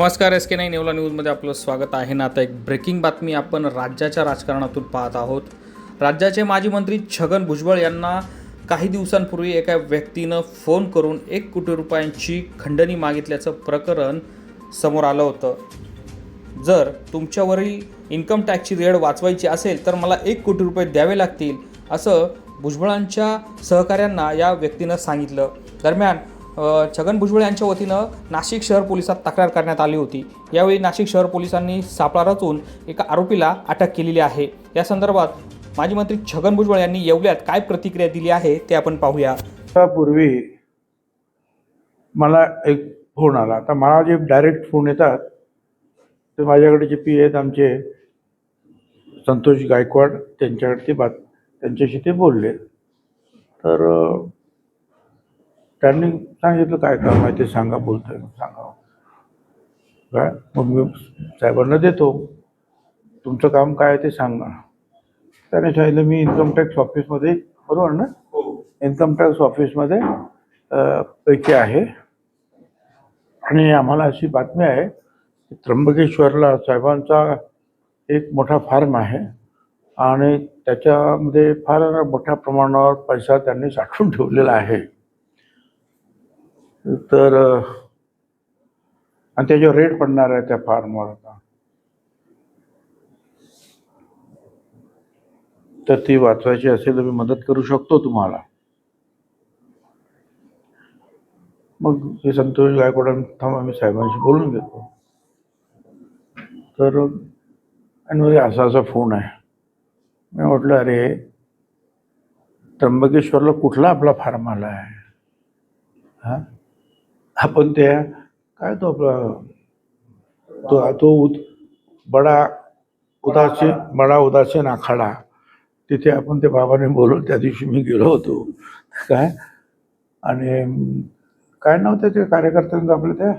नमस्कार एस के नाही नेवला न्यूजमध्ये आपलं स्वागत आहे ना. आता एक ब्रेकिंग बातमी आपण राज्याच्या राजकारणातून पाहत आहोत. राज्याचे माजी मंत्री छगन भुजबळ यांना काही दिवसांपूर्वी एका व्यक्तीनं फोन करून एक कोटी रुपयांची खंडणी मागितल्याचं प्रकरण समोर आलं होतं. जर तुमच्यावरील इन्कम टॅक्सची रेड वाचवायची असेल तर मला एक कोटी रुपये द्यावे लागतील असं भुजबळांच्या सहकाऱ्यांना या व्यक्तीनं सांगितलं. दरम्यान छगन भुजबळ यांच्या वतीनं नाशिक शहर पोलिसात तक्रार करण्यात आली होती. यावेळी नाशिक शहर पोलिसांनी सापळा रचून एका आरोपीला अटक केलेली आहे. या संदर्भात माजी मंत्री छगन भुजबळ यांनी येवल्यात काय प्रतिक्रिया दिली आहे ते आपण पाहूया. पूर्वी मला एक फोन आला. आता मला जे डायरेक्ट फोन येतात ते माझ्याकडे जे पी आहेत आमचे संतोष गायकवाड त्यांच्याकडे ते बात त्यांच्याशी ते बोलले. तर त्यांनी सांगितलं काय काम आहे ते सांगा बोलतोय सांगा. काय? मग मी साहेबांना देतो. तुमचं काम काय आहे ते सांगा. त्याने सांगितलं मी इन्कम टॅक्स ऑफिसमध्ये बरोबर ना? इन्कम टॅक्स ऑफिसमध्ये पैकी आहे. आणि आम्हाला अशी बातमी आहे की त्र्यंबकेश्वरला साहेबांचा एक मोठा फार्म आहे आणि त्याच्यामध्ये फार मोठ्या प्रमाणावर पैसा त्यांनी साठवून ठेवलेला आहे. तर आणि त्याच्यावर रेट पडणार आहे त्या फार्मवर आता. तर ती वाचवायची असेल तर मी मदत करू शकतो तुम्हाला. मग हे संतोष गायकवाड थांबा मी साहेबांशी बोलून घेतो. तर आणि म्हणजे असा असा फोन आहे. मी म्हटलं अरे त्र्यंबकेश्वरला कुठला आपला फार्म आला आहे हा? आपण त्या काय तो आपला तो तो उद बडा उदासीन बडा उदासीन आखाडा. तिथे आपण ते बाबाने बोलवलं त्या दिवशी मी गेलो होतो. काय? आणि काय नाव त्याच्या कार्यकर्त्यांचं आपलं त्या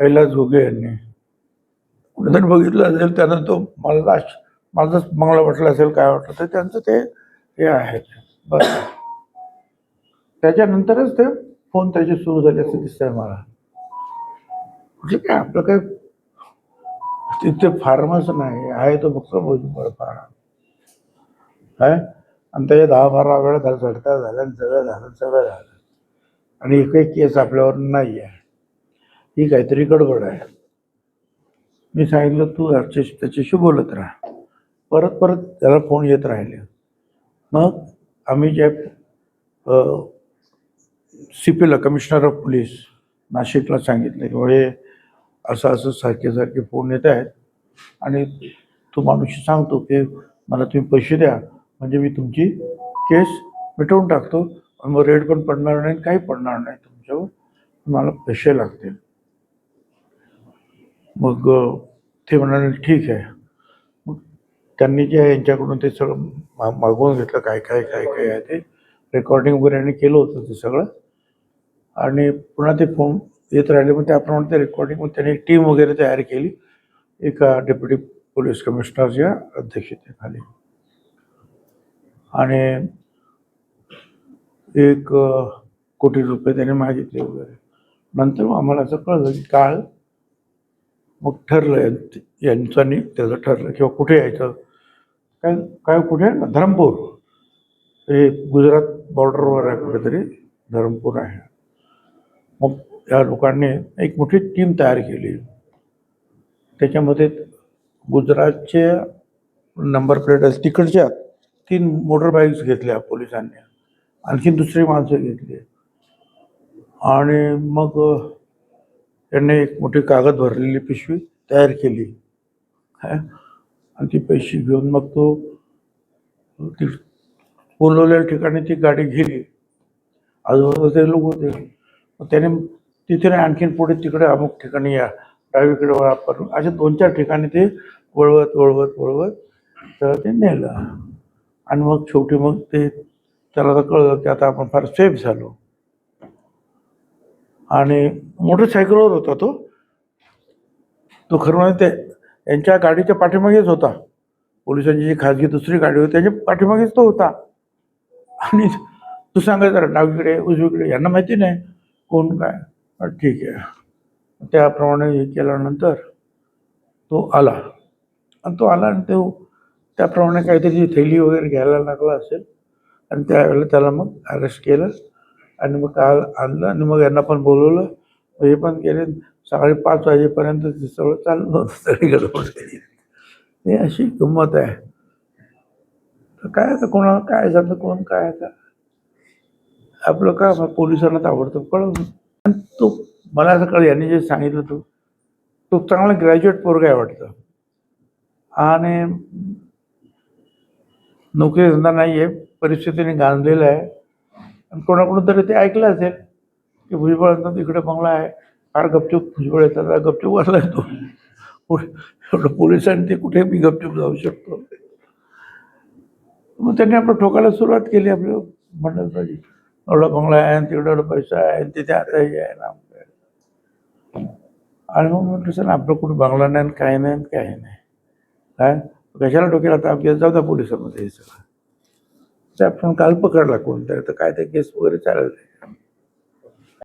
कैलास घुगे. यांनी. कुठेतरी बघितलं असेल त्यानं तो मला माझंच मला वाटलं असेल काय वाटलं तर त्यांचं ते हे आहे. बस. त्याच्यानंतरच ते फोन त्याचे सुरू झाले असं दिसतंय मला म्हणजे काय आपलं काय? तिथे फार्मच नाही आहे तो फक्त भुजबळ फार्म. काय? आणि त्याच्या दहा बारा वेळा झालं झडता झाल्या आणि सगळं झालं सगळं झालं. आणि एकही केस आपल्यावर नाही आहे ही काहीतरी गडबड आहे. मी सांगितलं तू त्याच्याशी त्याच्याशी बोलत राहा. परत परत त्याला फोन येत राहिले. मग आम्ही जे सी पीला कमिशनर ऑफ पोलीस नाशिकला सांगितलं की हे असं असं सारखे सारखे फोन येत आहेत आणि तो माणूस सांगतो की मला तुम्ही पैसे द्या म्हणजे मी तुमची केस मिटवून टाकतो आणि मग रेड पण पडणार नाही काही पडणार नाही तुमच्यावर मला पैसे लागतील. मग ते म्हणाले ठीक आहे. मग त्यांनी जे आहे यांच्याकडून ते सगळं मागवून घेतलं काय काय काय काय आहे ते. रेकॉर्डिंग वगैरे यांनी केलं होतं ते सगळं. आणि पुन्हा ते फोन येत राहिले मग त्याप्रमाणे ते रेकॉर्डिंग मग त्यांनी टीम वगैरे तयार केली. एका डेप्युटी पोलीस कमिशनरच्या अध्यक्षतेखाली. आणि एक कोटी रुपये त्याने मागितले वगैरे. नंतर मग आम्हाला असं कळलं की काळ मग ठरलं यांचं आणि त्याचं ठरलं किंवा कुठे यायचं. काय काय कुठे? आहे ना धरमपूर. हे गुजरात बॉर्डरवर आहे कुठेतरी धरमपूर आहे. मग या लोकांनी एक मोठी टीम तयार केली. त्याच्यामध्ये गुजरातचे नंबर प्लेट असतील तिकडच्या तीन मोटर बाईक्स घेतल्या पोलिसांनी. आणखी दुसरी माणसं घेतली. आणि मग त्यांनी एक मोठी कागद भरलेली पिशवी तयार केली. काय आणि ती पैसे घेऊन मग तो ती बोलवलेल्या ठिकाणी ती गाडी गेली. आजूबाजूला ते लोक होते. त्याने तिथे नाही आणखीन पुढे तिकडे अमुक ठिकाणी या डावीकडे वळा करून असे दोन चार ठिकाणी ते वळवत वळवत वळवत तर ते नेलं. आणि मग शेवटी मग ते त्याला तर कळलं की आता आपण फार सेफ झालो. आणि मोटरसायकलवर होता तो. तो खरं म्हणजे ते यांच्या गाडीच्या पाठीमागेच होता. पोलिसांची जी खाजगी दुसरी गाडी होती त्याच्या पाठीमागेच तो होता. आणि तू सांगायचं जरा डावीकडे उजवीकडे यांना माहिती नाही. कोण काय? ठीक आहे. त्याप्रमाणे हे केल्यानंतर तो आला. आणि तो आला आणि तो त्याप्रमाणे काहीतरी थैली वगैरे घ्यायला लागला असेल. आणि त्यावेळेला त्याला मग अरेस्ट केलं आणि मग काल आणलं आणि मग यांना पण बोलवलं. हे पण केले. सकाळी पाच वाजेपर्यंत ते सगळं चालू होतं. हे अशी गंमत आहे. तर काय आता कोणाला काय झालं? कोण काय आता? आपलं का पोलिसांना ताबडतोब कळवलं? आणि तो मला असं कळ यांनी जे सांगितलं तो तो चांगला ग्रॅज्युएट पोरगा आहे वाटतं. आणि नोकरी धंदा नाही आहे परिस्थितीने गांजलेला आहे. आणि कोणाकडून तरी ते ऐकलं असेल की भुजबळांचा तिकडे बंगला आहे. फार गपचूप भुजबळ येतात गपचूप वाचला तो एवढं पोलिसांनी ते कुठे मी गपचूप जाऊ शकतो. मग त्यांनी आपलं ठोकायला सुरुवात केली आपलं मंडळ पाहिजे एवढा बंगला आहे आणि तिकडे एवढा पैसा आहे तिथे आता हे आहे ना आणि मग म्हटलं सर आपलं कुठं बंगला नाही आणि काय नाही आणि काय नाही काय कशाला डोक्याला ताप घ्या जाऊ द्या पोलिसामध्ये हे सगळं ते आपण काल पकडला कोणतरी तर काय ते केस वगैरे चालत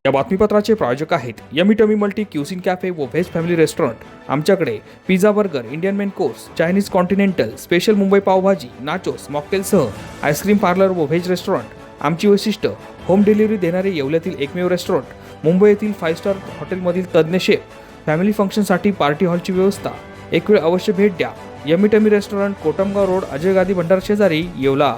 या बातमीपत्राचे प्रायोजक आहेत yummy tummy multi cuisine cafe व व्हेज फॅमिली रेस्टॉरंट. आमच्याकडे pizza burger Indian main course Chinese continental special Mumbai pav bhaji nachos मॉकटेलसह ice cream parlour व व्हेज रेस्टॉरंट. आमची वैशिष्ट्य होम डिलिव्हरी देणारे येवल्यातील एकमेव रेस्टॉरंट मुंबई येथील फाईव्ह स्टार हॉटेलमधील तज्ज्ञ शेफ फॅमिली फंक्शनसाठी पार्टी हॉलची व्यवस्था. एक वेळ अवश्य भेट द्या. Yummy tummy restaurant Kotamgaon road Ajay Gadi Bhandar शेजारी येवला.